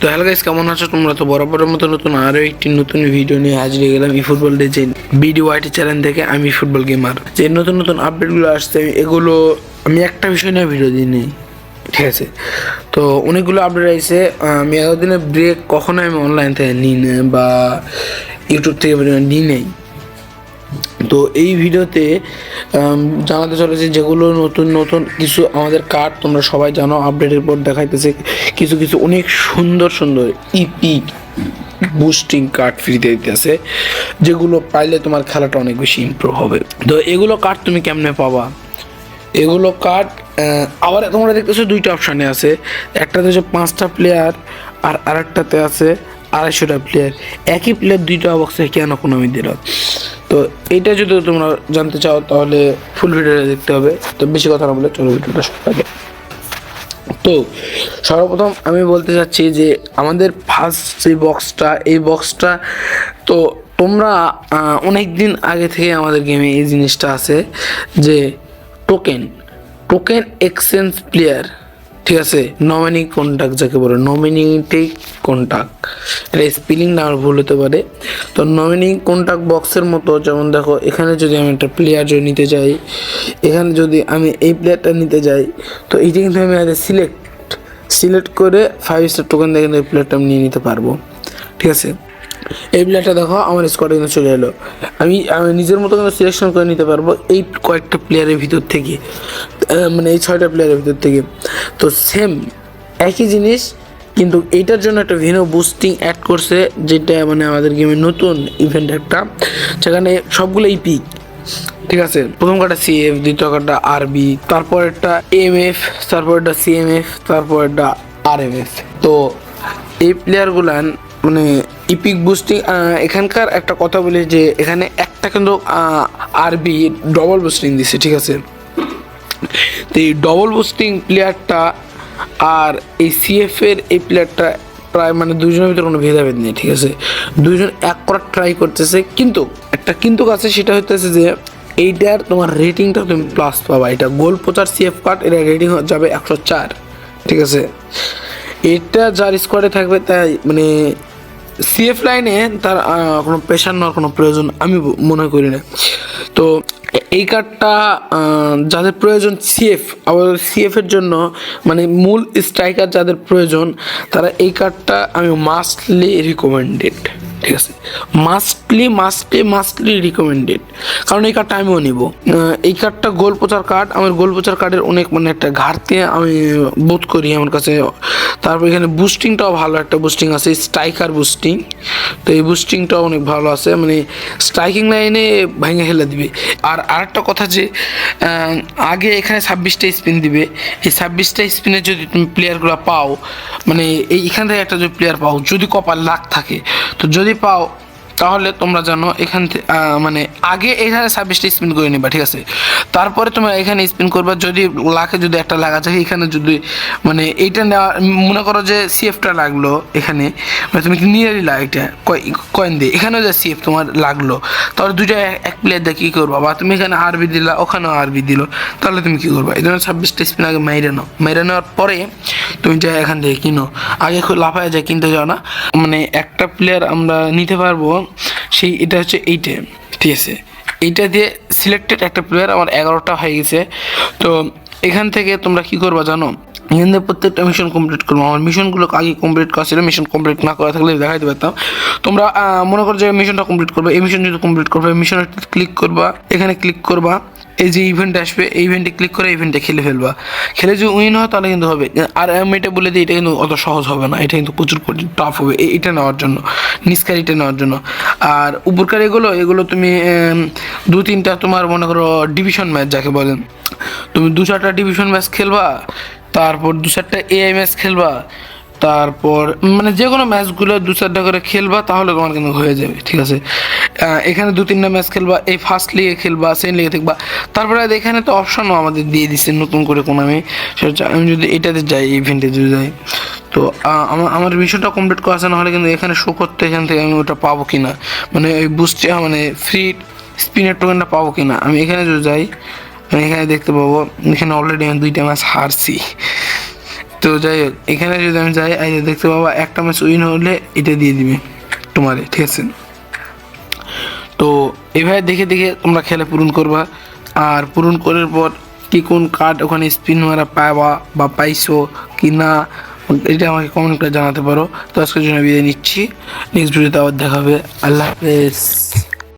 তো হ্যালো কেমন আছো? তোমরা তো বরাবরের মতো নতুন আরও একটি নতুন ভিডিও নিয়ে হাজির হয়ে গেলাম ই ফুটবল ডে যে বিডি ওয়াইটি চ্যানেল থেকে আমি ফুটবল গেমার যে নতুন নতুন আপডেটগুলো আসছে এগুলো, আমি একটা বিষয় নিয়ে ভিডিও দিই ঠিক আছে? তো অনেকগুলো আপডেট আছে আমি এতদিনের ব্রেক কখনো আমি অনলাইন থেকে নিই না বা ইউটিউব থেকে নিই নেই। তো এই ভিডিওতে জানাতে চলেছে যেগুলো নতুন নতুন কিছু আমাদের কার্ড তোমরা সবাই জানো আপডেটের পর দেখাইতেছে কিছু কিছু অনেক সুন্দর সুন্দর ইপি বুস্টিং কার্ড ফ্রিতে দিতেছে, যেগুলো পাইলে তোমার খেলাটা অনেক বেশি ইমপ্রুভ হবে। তো এগুলো কার্ড তুমি কেমনে পাবা? এগুলো কার্ড আবার তোমরা দেখতেছো দুইটা অপশানে আছে। একটাতে হচ্ছে পাঁচটা প্লেয়ার আর আরেকটাতে আছে আড়াইশোটা প্লেয়ার একই প্লেয়ার দুইটা বক্সে কেন কোনো আমি দিলাম? তো এইটা যদি তোমরা জানতে চাও, তাহলে ফুল ভিডিওটা দেখতে হবে। তো বেশি কথা না বলে চলো ভিডিওটা শুরু তো সর্বপ্রথম আমি বলতে চাচ্ছি যে আমাদের ফার্স্ট যে বক্সটা এই বক্সটা তো তোমরা অনেক দিন আগে থেকে আমাদের গেমে এই জিনিসটা আছে যে টোকেন টোকেন এক্সচেঞ্জ প্লেয়ার ঠিক আছে? নমিনি কন্ট্যাক্ট যাকে বলে নমিনিটি কন্ট্যাক্ট এটা স্পেলিং না, ভুল হতে পারে। তো নমিনি কন্ট্যাক্ট বক্সের মতো, যেমন দেখো, এখানে যদি আমি একটা প্লেয়ার যদি নিতে যাই, এখানে যদি আমি এই প্লেয়ারটা নিতে যাই, তো এইটা কিন্তু আমি আগে সিলেক্ট সিলেক্ট করে ফাইভ স্টার টোকেন দিয়ে কিন্তু এই প্লেয়ারটা আমি নিয়ে নিতে পারব। ঠিক আছে? এই প্লেয়ারটা দেখো, আমার স্কোয়াডে কিন্তু চলে এলো। আমি আমি নিজের মতো কিন্তু সিলেকশন করে নিতে পারব এই কয়েকটা প্লেয়ারের ভিতর থেকে। মানে এই ছয়টা প্লেয়ারের ভিতর থেকে। তো সেম একই জিনিস, কিন্তু এইটার জন্য একটা ভিন্ন বুস্টিং অ্যাড করছে, যেটা মানে আমাদের গেমে নতুন ইভেন্ট একটা সেখানে সবগুলো পিক ঠিক আছে? প্রথম কার্ডটা সিএফ দ্বিতীয় কাটা আরবি তারপর একটা এম এফ তারপর একটা সিএমএফ তারপর একটা আর এম এফ তো এই প্লেয়ারগুলান মানে ইপিক বুস্টিং এখানকার একটা কথা বলি যে, এখানে একটা কিন্তু আরবি ডবল বুস্টিং দিছে, ঠিক আছে? তো এই ডবল বুস্টিং প্লেয়ারটা আর এই সিএফ এর এই প্লেয়ারটা প্রায় মানে দুজনের ভিতরে কোনো ভেদাভেদ নেই, ঠিক আছে? দুজন এক করার ট্রাই করতেছে, কিন্তু একটা কিন্তু আছে, সেটা হচ্ছে যে এইটার তোমার রেটিংটা তুমি প্লাস পাবা। এটা গোল প্রচার সিএফ কার্ড এটা রেটিং যাবে একশো চার, ঠিক আছে? এটা যার স্কোয়াডে থাকবে, তাই মানে সিএফ লাইনে তার কোনো প্রেশার নেওয়ার কোনো প্রয়োজন আমি মনে করি না। তো এই কার্ডটা যাদের প্রয়োজন সিএফ আবার সিএফের জন্য মানে মূল স্ট্রাইকার যাদের প্রয়োজন, তারা এই কার্ডটা আমি মাস্টলি রিকমেন্ডেড ঠিক আছে? মাস্টলি মাস্টলি মাস্টলি রিকমেন্ডেড কারণ এই কার্ডটা আমিও নিব। এই কার্ডটা গোল প্রচার কার্ড আমার গোল প্রচার কার্ডের অনেক মানে একটা ঘাটতি আমি বোধ করি আমার কাছে। তারপর এখানে বুস্টিংটাও ভালো একটা বুস্টিং আছে স্ট্রাইকার বুস্টিং তো এই বুস্টিংটাও অনেক ভালো আছে মানে স্ট্রাইকিং লাইনে ভেঙে হেলে দিবে। আর আরেকটা কথা যে আগে এখানে ছাব্বিশটা স্পিন দিবে। এই ছাব্বিশটা স্পিনে যদি তুমি প্লেয়ারগুলো পাও মানে এই এখান থেকে একটা যদি প্লেয়ার পাও, যদি কপাল লাখ থাকে, তো যদি পাও তাহলে তোমরা জানো এখান থেকে মানে আগে এখানে ছাব্বিশটা স্পিন করে নিবা, ঠিক আছে? তারপরে তোমরা এখানে স্পিন করবা, যদি লাখে যদি একটা লাগা থাকে, এখানে যদি মানে এইটা নেওয়া মনে করো যে সিএফটা লাগল এখানে মানে তুমি নিয়ে নিলা এটা কয়েন দিয়ে, এখানেও যে সিএফ তোমার লাগল, তাহলে দুইটা এক- প্লেয়ার দিয়ে কী করবা? বা তুমি এখানে আরবি দিলা, ওখানেও আরবি দিল, তাহলে তুমি কী করবা? এই জন্য ছাব্বিশটা স্পিন আগে মাইরে নাও। মাইরে নেওয়ার পরে তুমি যা এখান থেকে কিনো। আগে খুব লাফায় যায় কিনতে যাও না। মানে একটা প্লেয়ার আমরা নিতে পারব সেই এটা হচ্ছে এইটে, ঠিক আছে? এইটা দিয়ে সিলেক্টেড একটা প্লেয়ার আমার এগারোটা হয়ে গেছে। তো এখান থেকে তোমরা কি করবা জানো? এখান থেকে প্রত্যেকটা মিশন কমপ্লিট করব। আমার মিশনগুলো আগে কমপ্লিট করা ছিল মিশন কমপ্লিট না করা থাকলে দেখাইতে পারতাম। তোমরা মনে করো যে মিশনটা কমপ্লিট করবে, এই মিশন যদি কমপ্লিট করবে মিশনে ক্লিক করবা, এখানে ক্লিক করবা। এই যে ইভেন্ট আসবে, এই ইভেন্টে ক্লিক করে ইভেন্টে খেলে ফেলবা। খেলে যদি উইন হয়, তাহলে কিন্তু হবে। আর আমি এটা বলে দিই, এটা কিন্তু অত সহজ হবে না। এটা কিন্তু প্রচুর টাফ হবে। এটা নেওয়ার জন্য নিষ্কারিটা নেওয়ার জন্য। আর উপরকার এগুলো এগুলো তুমি দু তিনটা তোমার মনে করো ডিভিশন ম্যাচ যাকে বলেন তুমি দু চারটা ডিভিশন ম্যাচ খেলবা, তারপর দু চারটা এআই ম্যাচ খেলবা তারপর মানে যে কোনো ম্যাচগুলো দু চারটা করে খেলবা, তাহলে তোমার কিন্তু হয়ে যাবে, ঠিক আছে? এখানে দু তিনটা ম্যাচ খেলবা, এই ফার্স্ট লিগে খেলবা সেকেন্ড লিগে থাকবা তারপরে এখানে তো অপশনও আমাদের দিয়ে দিচ্ছে নতুন করে কোনো আমি সেটা আমি যদি এটাতে যাই ইভেন্টে যদি যাই। তো আমার আমার মিশনটা কমপ্লিট করা আছে না হলে কিন্তু এখানে শো করতে এখান থেকে আমি ওটা পাবো কি না মানে ওই বুস্টে মানে ফ্রি স্পিনের টোকেনটা পাবো কি না আমি এখানে যদি যাই এখানে দেখতে পাবো, এখানে অলরেডি আমি দুইটা ম্যাচ হারছি। তো যাই হোক, এখানে যদি আমি যাই যে দেখতে পাবো, একটা ম্যাচ উইন হলে এটা দিয়ে দিবে তোমারে, ঠিক আছে? তো এভাবে দেখে দেখে তোমরা খেলে পূরণ করবা। আর পূরণ করার পর কি কোন কার্ড ওখানে স্পিন মারা পাবা বা পাইছো কি না, এটা আমাকে কমেন্ট করে জানাতে পারো। তো আজকের জন্য বিদায় নিচ্ছি। নেক্সট ভিডিওতে আবার দেখা হবে। আল্লাহ হাফেজ।